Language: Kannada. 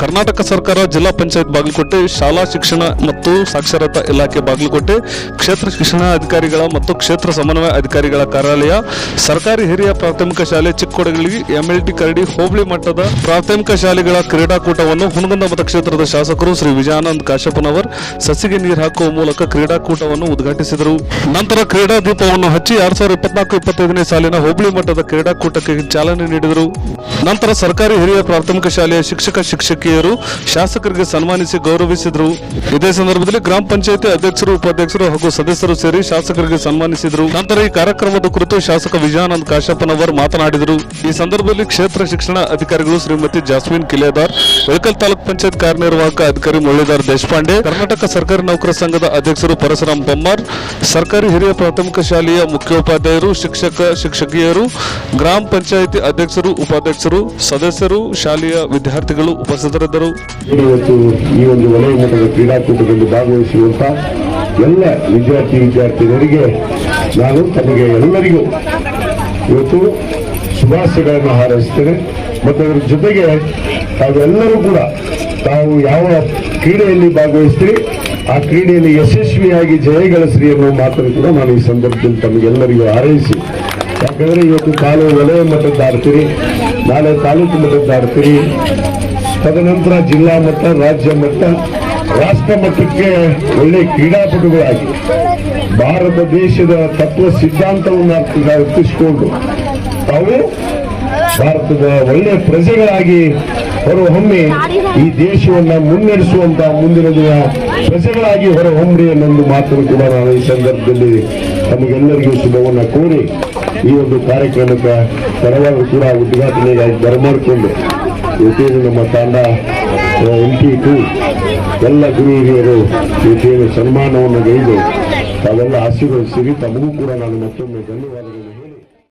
ಕರ್ನಾಟಕ ಸರ್ಕಾರ ಜಿಲ್ಲಾ ಪಂಚಾಯತ್ ಬಾಗಲಕೋಟೆ, ಶಾಲಾ ಶಿಕ್ಷಣ ಮತ್ತು ಸಾಕ್ಷರತಾ ಇಲಾಖೆ ಬಾಗಲಕೋಟೆ, ಕ್ಷೇತ್ರ ಶಿಕ್ಷಣ ಅಧಿಕಾರಿಗಳ ಮತ್ತು ಕ್ಷೇತ್ರ ಸಮನ್ವಯ ಅಧಿಕಾರಿಗಳ ಕಾರ್ಯಾಲಯ, ಸರ್ಕಾರಿ ಹಿರಿಯ ಪ್ರಾಥಮಿಕ ಶಾಲೆ ಚಿಕ್ಕೋಡಗಳಿಗೆ ಎಂಎಲ್ಟಿ ಕರಡಿ ಹೋಬಳಿ ಮಟ್ಟದ ಪ್ರಾಥಮಿಕ ಶಾಲೆಗಳ ಕ್ರೀಡಾಕೂಟವನ್ನು ಹುನಗುಂದ ಮತಕ್ಷೇತ್ರದ ಶಾಸಕರು ಶ್ರೀ ವಿಜಯಾನಂದ್ ಕಾಶಪ್ಪನವರ್ ಸಸಿಗೆ ನೀರು ಹಾಕುವ ಮೂಲಕ ಕ್ರೀಡಾಕೂಟವನ್ನು ಉದ್ಘಾಟಿಸಿದರು. ನಂತರ ಕ್ರೀಡಾ ದೀಪವನ್ನು ಹಚ್ಚಿ ಎರಡ್ ಸಾವಿರದ ಇಪ್ಪತ್ನಾಲ್ಕು, ಇಪ್ಪತ್ತೈದನೇ ಸಾಲಿನ ಹೋಬಳಿ ಮಟ್ಟದ ಕ್ರೀಡಾಕೂಟಕ್ಕೆ ಚಾಲನೆ ನೀಡಿದರು. ನಂತರ ಸರ್ಕಾರಿ ಹಿರಿಯ ಪ್ರಾಥಮಿಕ ಶಾಲೆಯ ಶಿಕ್ಷಕ ಶಾಸಕರಿಗೆ ಸನ್ಮಾನಿಸಿ ಗೌರವಿಸಿದರು. ಇದೇ ಸಂದರ್ಭದಲ್ಲಿ ಗ್ರಾಮ ಪಂಚಾಯತಿ ಅಧ್ಯಕ್ಷರು, ಉಪಾಧ್ಯಕ್ಷರು ಹಾಗೂ ಸದಸ್ಯರು ಸೇರಿ ಶಾಸಕರಿಗೆ ಸನ್ಮಾನಿಸಿದರು. ನಂತರ ಈ ಕಾರ್ಯಕ್ರಮದ ಕುರಿತು ಶಾಸಕ ವಿಜಯಾನಂದ ಕಾಶಪ್ಪನವರ್ ಮಾತನಾಡಿದರು. ಈ ಸಂದರ್ಭದಲ್ಲಿ ಕ್ಷೇತ್ರ ಶಿಕ್ಷಣ ಅಧಿಕಾರಿಗಳು ಶ್ರೀಮತಿ ಜಾಸ್ಮಿನ್ ಕಿಲೇದಾರ್ ಇಳಕಲ್ ತಾಲೂಕ್ ಪಂಚಾಯತ್ ಕಾರ್ಯನಿರ್ವಾಹಕ ಅಧಿಕಾರಿ ಮುರಳೀಧರ್ ದೇಶಪಾಂಡೆ, ಕರ್ನಾಟಕ ಸರ್ಕಾರಿ ನೌಕರ ಸಂಘದ ಅಧ್ಯಕ್ಷರು ಪರಶುರಾಮ್ ಬೊಮ್ಮಾರ್, ಸರ್ಕಾರಿ ಹಿರಿಯ ಪ್ರಾಥಮಿಕ ಶಾಲೆಯ ಮುಖ್ಯೋಪಾಧ್ಯಾಯರು, ಶಿಕ್ಷಕ ಶಿಕ್ಷಕಿಯರು, ಗ್ರಾಮ ಪಂಚಾಯಿತಿ ಅಧ್ಯಕ್ಷರು, ಉಪಾಧ್ಯಕ್ಷರು, ಸದಸ್ಯರು, ಶಾಲೆಯ ವಿದ್ಯಾರ್ಥಿಗಳು ಉಪಸ್ಥಿತರಿದ್ದರು ಇವತ್ತು ಈ ಒಂದು ವಲಯ ಮಟ್ಟದ ಕ್ರೀಡಾಕೂಟದಲ್ಲಿ ಭಾಗವಹಿಸುವಂತ ಎಲ್ಲ ವಿದ್ಯಾರ್ಥಿ ವಿದ್ಯಾರ್ಥಿಗಳಿಗೆ ನಾನು ತಮಗೆ ಎಲ್ಲರಿಗೂ ಇವತ್ತು ಶುಭಾಶಯಗಳನ್ನು ಹಾರೈಸ್ತೇನೆ ಮತ್ತು ಅದರ ಜೊತೆಗೆ ತಾವೆಲ್ಲರೂ ಕೂಡ ತಾವು ಯಾವ ಕ್ರೀಡೆಯಲ್ಲಿ ಭಾಗವಹಿಸ್ತೀರಿ, ಆ ಕ್ರೀಡೆಯಲ್ಲಿ ಯಶಸ್ವಿಯಾಗಿ ಜಯಗಳಿಸ್ರಿ ಅನ್ನೋ ಮಾತನ್ನು ಕೂಡ ನಾನು ಈ ಸಂದರ್ಭದಲ್ಲಿ ತಮಗೆಲ್ಲರಿಗೂ ಹಾರೈಸಿ. ಯಾಕಂದ್ರೆ ಇವತ್ತು ತಾವು ವಲಯ ಮಟ್ಟದ್ದು ಆಡ್ತೀರಿ ನಾಳೆ ತಾಲೂಕು ಮಟ್ಟದ್ದು ಆಡ್ತೀರಿ ತದನಂತರ ಜಿಲ್ಲಾ ಮಟ್ಟ, ರಾಜ್ಯ ಮಟ್ಟ, ರಾಷ್ಟ್ರ ಮಟ್ಟಕ್ಕೆ ಒಳ್ಳೆ ಕ್ರೀಡಾಪಟುಗಳಾಗಿ ಭಾರತ ದೇಶದ ತತ್ವ ಸಿದ್ಧಾಂತವನ್ನು ಅರ್ಥ- ಅರ್ಥಿಸಿಕೊಂಡು ತಾವು ಭಾರತದ ಒಳ್ಳೆಯ ಪ್ರಜೆಗಳಾಗಿ ಹೊರಹೊಮ್ಮಿ ಈ ದೇಶವನ್ನ ಮುನ್ನಡೆಸುವಂತಹ ಮುಂದಿನ ದಿನ ಪ್ರಜೆಗಳಾಗಿ ಹೊರಹೊಮ್ಮಿ ಅನ್ನೊಂದು ಮಾತನ್ನು ಕೂಡ ನಾನು ಈ ಸಂದರ್ಭದಲ್ಲಿ ತಮಗೆಲ್ಲರಿಗೂ ಶುಭವನ್ನು ಕೋರಿ ಈ ಒಂದು ಕಾರ್ಯಕ್ರಮಕ್ಕೆ ಪರವಾಗಿ ಕೂಡ ಉದ್ಘಾಟನೆಗಾಗಿ ಬರಮಾಡಿಕೊಂಡು ಇವತ್ತೇನು ನಮ್ಮ ತಂಡ ಎಂ ಟಿ ಟು, ಎಲ್ಲ ಗುರು ಹಿರಿಯರು ಇವತ್ತೇನು ಸನ್ಮಾನವನ್ನು ಗೈದು ತಾವೆಲ್ಲ ಆಶೀರ್ವದಿಸಿರಿ. ತಮಗೂ ಕೂಡ ನಾನು ಮತ್ತೊಮ್ಮೆ ಧನ್ಯವಾದಗಳನ್ನು ಹೇಳಿ.